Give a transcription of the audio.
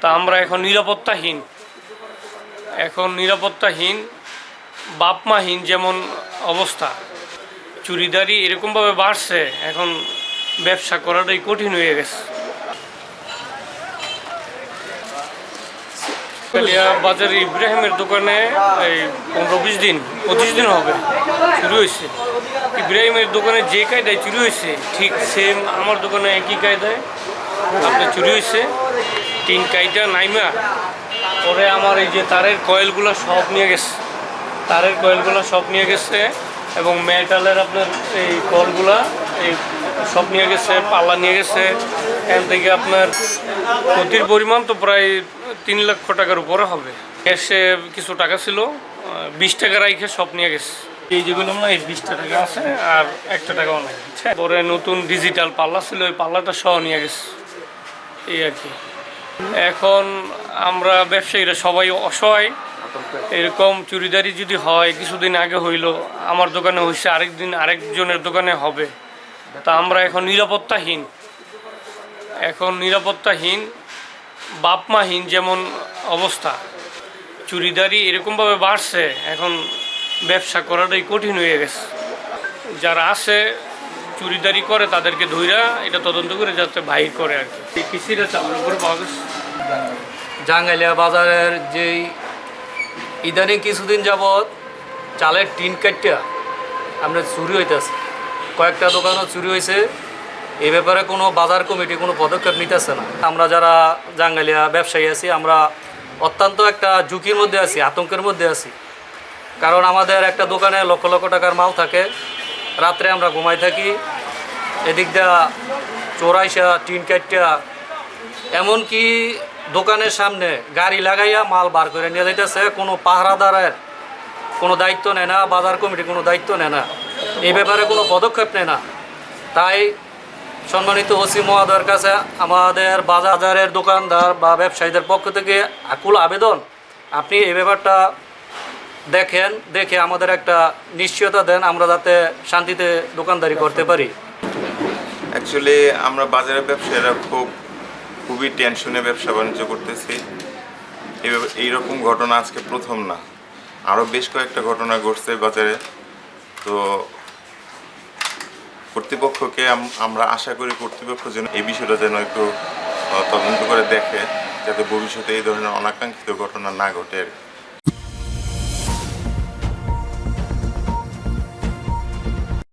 তা আমরা এখন নিরাপত্তাহীন। এখন নিরাপত্তাহীন, বাপমাহীন যেমন অবস্থা। চুরিদারি এরকমভাবে বাড়ছে, এখন ব্যবসা করাটাই কঠিন হয়ে গেছে। বাজারে ইব্রাহিমের দোকানে এই পনেরো বিশ দিন, পঁচিশ দিন হবে, চুরি হয়েছে। ইব্রাহিমের দোকানে যে কায়দায় চুরি হয়েছে, ঠিক সেম আমার দোকানে একই কায়দায় আপনার চুরি হয়েছে। তিন কাইটা নাইমা। পরে আমার এই যে তারের কয়েলগুলো সব নিয়ে গেছে। তারের কয়েলগুলো সব নিয়ে গেছে এবং মেটালের আপনার এই কলগুলা এই সব নিয়ে গেছে, পাল্লা নিয়ে গেছে। এখান থেকে আপনার ক্ষতির পরিমাণ তো প্রায় তিন লক্ষ টাকার উপরে হবে। ক্যাশে কিছু টাকা ছিল বিশ টাকা রাইখে সব নিয়ে গেছে। এই যেগুলো না, এই বিশটা টাকা আছে আর একটা টাকাও নাই? পরে নতুন ডিজিটাল পাল্লা ছিল, ওই পাল্লাটা সহ নিয়ে গেছে। এই আর কি। এখন আমরা ব্যবসায়ীরা সবাই অসহায়। এরকম চুরিদারি যদি হয়, কিছুদিন আগে হইল, আমার দোকানে হয়েছে আরেকদিন আরেকজনের দোকানে হবে। তা আমরা এখন নিরাপত্তাহীন। এখন নিরাপত্তাহীন, বাপমাহীন যেমন অবস্থা। চুরিদারি এরকমভাবে বাড়ছে, এখন ব্যবসা করাটাই কঠিন হয়ে গেছে। যারা আছে চুরিদারি করে তাদেরকে ধইরা এটা তদন্ত করে যাতে বাহির করে আর কি। জাঙ্গালিয়া বাজারের যেই ইদানিং কিছুদিন যাবৎ চালের টিন কাটিয়া আমরা চুরি হইতেছে। কয়েকটা দোকানও চুরি হয়েছে এই ব্যাপারে কোনো বাজার কমিটি কোনো পদক্ষেপ নিতেছে না। আমরা যারা জাঙ্গালিয়া ব্যবসায়ী আছি, আমরা অত্যন্ত একটা ঝুঁকির মধ্যে আছি, আতঙ্কের মধ্যে আছি। কারণ আমাদের একটা দোকানে লক্ষ লক্ষ টাকার মাল থাকে। রাত্রে আমরা ঘুমাই থাকি এদিক দিয়া চোরাইশা টিন কাটিয়া এমনকি দোকানের সামনে গাড়ি লাগাইয়া মাল বার করে নিয়ে যাইতেছে, কোনো পাহারাদারের কোনো দায়িত্ব নেয় না, বাজার কমিটি কোনো দায়িত্ব নেয় না। এই ব্যাপারে কোনো পদক্ষেপ নেয় না। তাই সম্মানিত ওসি মহাদয়ের কাছে আমাদের বাজারের দোকানদার বা ব্যবসায়ীদের পক্ষ থেকে আকুল আবেদন, আপনি এই ব্যাপারটা দেখেন, দেখে আমাদের একটা নিশ্চয়তা দেন, আমরা যাতে শান্তিতে দোকানদারি করতে পারি। অ্যাকচুয়ালি আমরা বাজারের ব্যবসায়ীরা খুব, খুবই টেনশনে ব্যবসা বাণিজ্য করতেছি। এইরকম ঘটনা আজকে প্রথম না। আরও বেশ কয়েকটা ঘটনা ঘটছে বাজারে। তো কর্তৃপক্ষকে আমরা আশা করি কর্তৃপক্ষ যেন এই বিষয়টা যেন একটু তদন্ত করে দেখে, যাতে ভবিষ্যতে এই ধরনের অনাকাঙ্ক্ষিত ঘটনা না ঘটে আর কি।